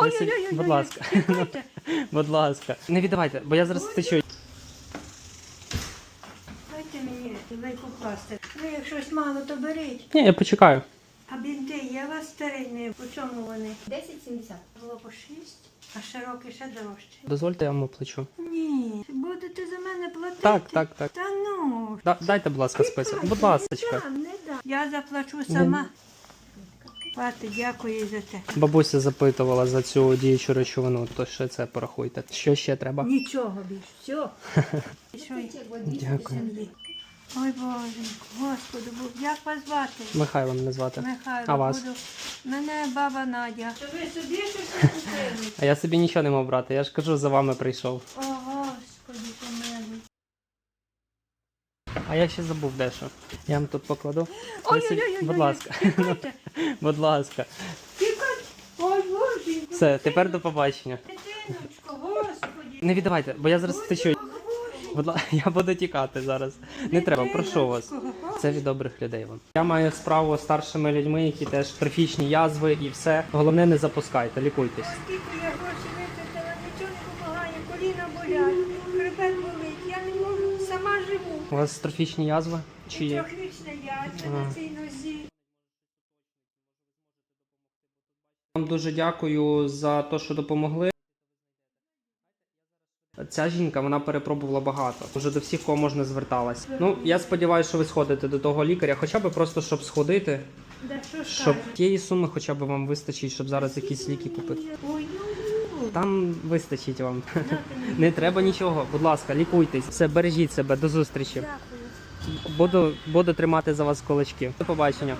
Ви Ой-ой-ой, Будь ласка. Будь ласка. Не віддавайте, бо я зараз втечу. Дайте мені велику пластир. Ну, як щось мало, то беріть. Ні, я почекаю. А бінти є у вас старинні? По чому вони? 10,70. Було по 6, а широкі ще дорожче. Дозвольте, я вам оплачу. Ні, будете за мене платити? Так, так, так. Та ну. Да- дайте, будь ласка, список. Будь ласка. Я заплачу сама. Пати, дякую за те. Бабуся запитувала за цю діючу речовину, то ще це порахуйте. Що ще треба? Нічого більше. Все. Що? Дякую. Ой, Боженько, Господи, Бог, як вас звати? Михайло мене звати. Михайло, А вас? буду. Мене баба Надя. То ви собі щось купили? А я собі нічого не мав брати, я ж кажу, за вами прийшов. О, Господи, помилуй. А я ще забув дещо. Я вам тут покладу. Ой-ой-ой, Будь ласка. Будь ласка. Ой. Все, тепер до побачення. Дитиночко, Господи. Не віддавайте, бо я зараз втечу. Будь ласка, я буду тікати зараз. Не треба, прошу вас. Це від добрих людей вам. Я маю справу з старшими людьми, які теж трофічні язви і все. Головне не запускайте, лікуйтесь. Скільки я гроші витратила, нічого не допомагає, коліна болять, хребет болить, я не. У вас трофічні язви? Чи є? Трьохрічна яйця на цій нозі. Вам дуже дякую за те, що допомогли. Ця жінка вона перепробувала багато. Вже до всіх кого можна зверталась. Ну я сподіваюся, що ви сходите до того лікаря, хоча б просто щоб сходити, Да що щоб скажеш? тієї суми хоча б вам вистачить, щоб зараз якісь ліки купити. Ой, ну, Там вистачить вам. Не треба нічого. Будь ласка, лікуйтесь. Все, бережіть себе. До зустрічі. Дякую. Буду, буду тримати за вас кулачки. До побачення.